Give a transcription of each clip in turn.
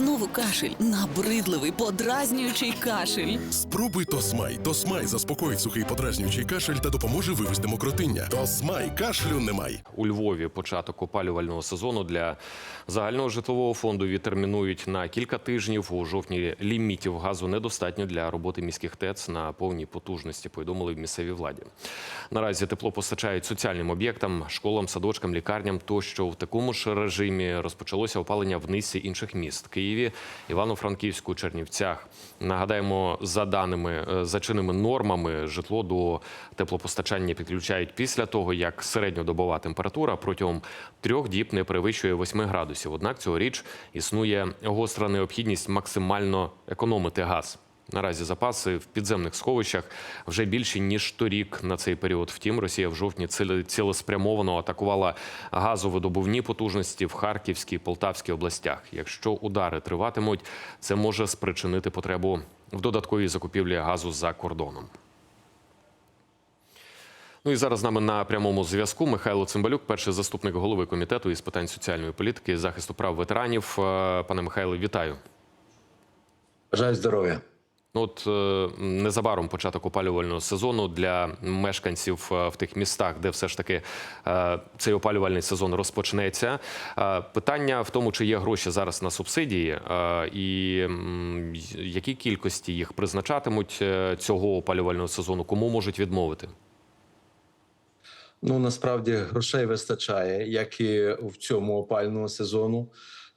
Знову кашель, набридливий, подразнюючий кашель. Спробуй Тосмай. Тосмай заспокоїть сухий подразнюючий кашель та допоможе вивести мокротиння. Тосмай кашлю немає. У Львові початок опалювального сезону для загального житлового фонду відтермінують на кілька тижнів. У жовтні лімітів газу недостатньо для роботи міських ТЕЦ на повній потужності. Повідомили в місцевій владі. Наразі тепло постачають соціальним об'єктам, школам, садочкам, лікарням. Тощо в такому ж режимі розпочалося опалення в низці інших міст Києві, Івано-Франківську, Чернівцях. Нагадаємо, за даними е, за чинними нормами, житло до теплопостачання підключають після того, як середньодобова температура протягом трьох діб не перевищує 8 градусів. Однак цьогоріч існує гостра необхідність максимально економити газ. Наразі запаси в підземних сховищах вже більші ніж торік на цей період. Втім, Росія в жовтні цілеспрямовано атакувала газовидобувні потужності в Харківській Полтавській областях. Якщо удари триватимуть, це може спричинити потребу в додатковій закупівлі газу за кордоном. Ну і зараз з нами на прямому зв'язку Михайло Цимбалюк, перший заступник голови комітету із питань соціальної політики і захисту прав ветеранів. Е, Пане Михайло, вітаю. Бажаю здоров'я. Ну, От е, незабаром початок опалювального сезону для мешканців е, в тих містах, де все ж таки е, цей опалювальний сезон розпочнеться. Питання в тому, чи є гроші зараз на субсидії, і які кількості їх призначатимуть цього опалювального сезону, кому можуть відмовити? Ну насправді грошей вистачає, як і в цьому опальному сезону,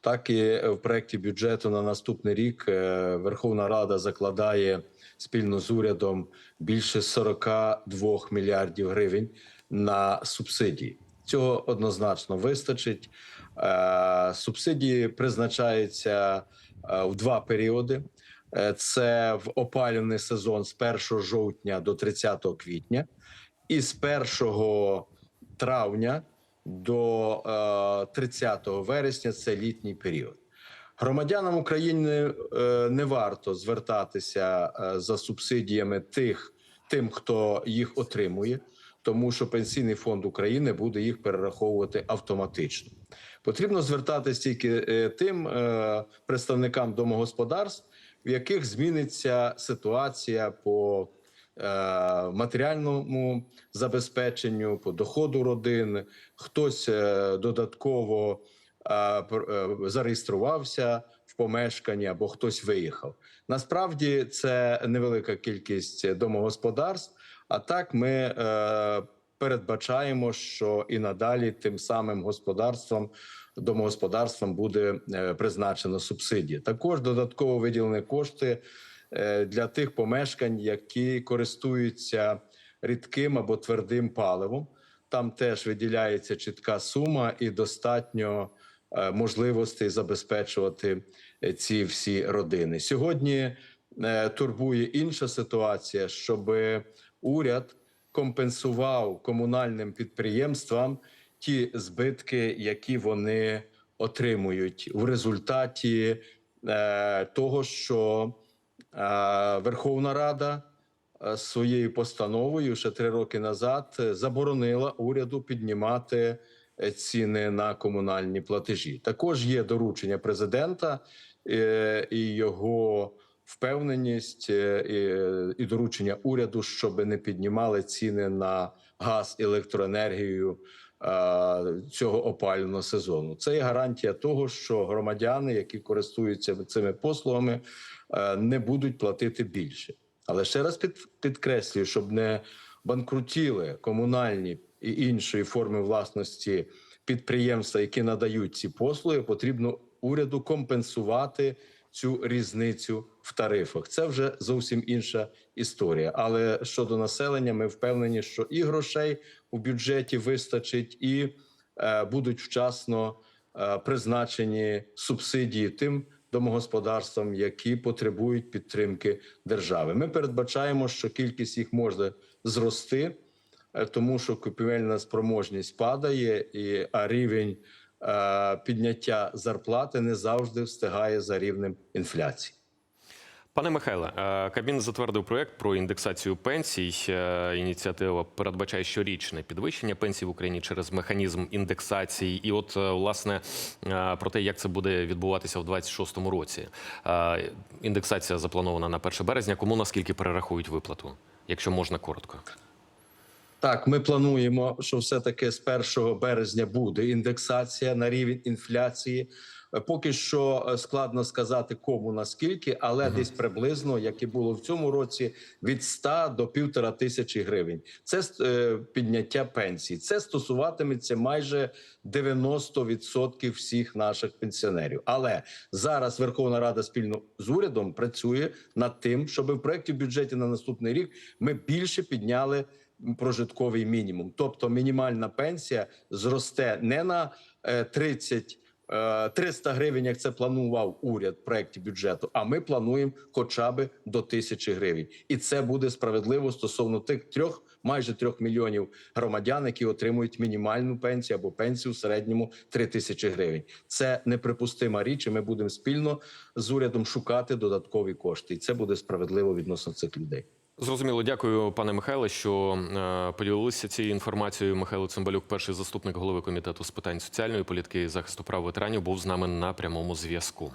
так і в проєкті бюджету на наступний рік е, Верховна Рада закладає спільно з урядом більше 42 мільярдів гривень на субсидії. Цього однозначно вистачить. Е, Субсидії призначаються е, в два періоди. Це в опалювальний сезон з 1 жовтня до 30 квітня і з 1 травня до е, 30 вересня це літній період. Громадянам України е, не варто звертатися е, за субсидіями тих, тим, хто їх отримує, тому що Пенсійний фонд України буде їх перераховувати автоматично. Потрібно звертатися тільки е, тим е, представникам домогосподарств, в яких зміниться ситуація по е, матеріальному забезпеченню, по доходу родин. Хтось е, додатково е, е, зареєструвався в помешканні або хтось виїхав. Насправді це невелика кількість домогосподарств. А так ми е, передбачаємо, що і надалі тим самим господарствам, домогосподарствам буде е, призначено субсидії. Також додатково виділені кошти е, для тих помешкань, які користуються рідким або твердим паливом. Там теж виділяється чітка сума і достатньо е, можливостей забезпечувати е, ці всі родини. Сьогодні е, турбує інша ситуація, щоб уряд компенсував комунальним підприємствам ті збитки, які вони отримують в результаті е, того, що е, Верховна Рада е, своєю постановою ще три роки назад е, заборонила уряду піднімати е, ціни на комунальні платежі. Також є доручення президента е, і його впевненість е, і доручення уряду, щоб не піднімали ціни на газ електроенергію е, цього опалювального сезону. Це є гарантія того, що громадяни, які користуються цими послугами, е, не будуть платити більше. Але ще раз під, підкреслюю, щоб не банкрутіли комунальні і іншої форми власності підприємства, які надають ці послуги, потрібно уряду компенсувати цю різницю в тарифах. Це вже зовсім інша історія. Але щодо населення, ми впевнені, що і грошей у бюджеті вистачить, і е, будуть вчасно е, призначені субсидії тим домогосподарствам, які потребують підтримки держави. Ми передбачаємо, що кількість їх може зрости, е, тому що купівельна спроможність падає, і а рівень підняття зарплати не завжди встигає за рівнем інфляції. Пане Михайле, е, Кабмін затвердив проект про індексацію пенсій. Е, Ініціатива передбачає щорічне підвищення пенсій в Україні через механізм індексації. І от е, власне е, про те, як це буде відбуватися в 26-му році. Е, Індексація запланована на 1 березня. Кому наскільки перерахують виплату, якщо можна коротко? Так, ми плануємо, що все-таки з 1 березня буде індексація на рівень інфляції. Е, Поки що е, складно сказати, кому наскільки, але десь приблизно, як і було в цьому році, від 100 до півтора тисячі гривень. Це е, підняття пенсій. Це стосуватиметься майже 90% всіх наших пенсіонерів. Але зараз Верховна Рада спільно з урядом працює над тим, щоб в проєкті бюджеті на наступний рік ми більше підняли прожитковий мінімум. Тобто мінімальна пенсія зросте не на е, 30 е, 300 гривень, як це планував уряд в проєкті бюджету. А ми плануємо хоча б до тисячі гривень, і це буде справедливо стосовно тих трьох, майже трьох мільйонів громадян, які отримують мінімальну пенсію або пенсію в середньому 3 тисячі гривень. Це неприпустима річ. і Ми будемо спільно з урядом шукати додаткові кошти, і це буде справедливо відносно цих людей. Зрозуміло, дякую, пане Михайле, що е, поділилися цією інформацією. Михайло Цимбалюк, перший заступник голови комітету з питань соціальної політики і захисту прав ветеранів, був з нами на прямому зв'язку.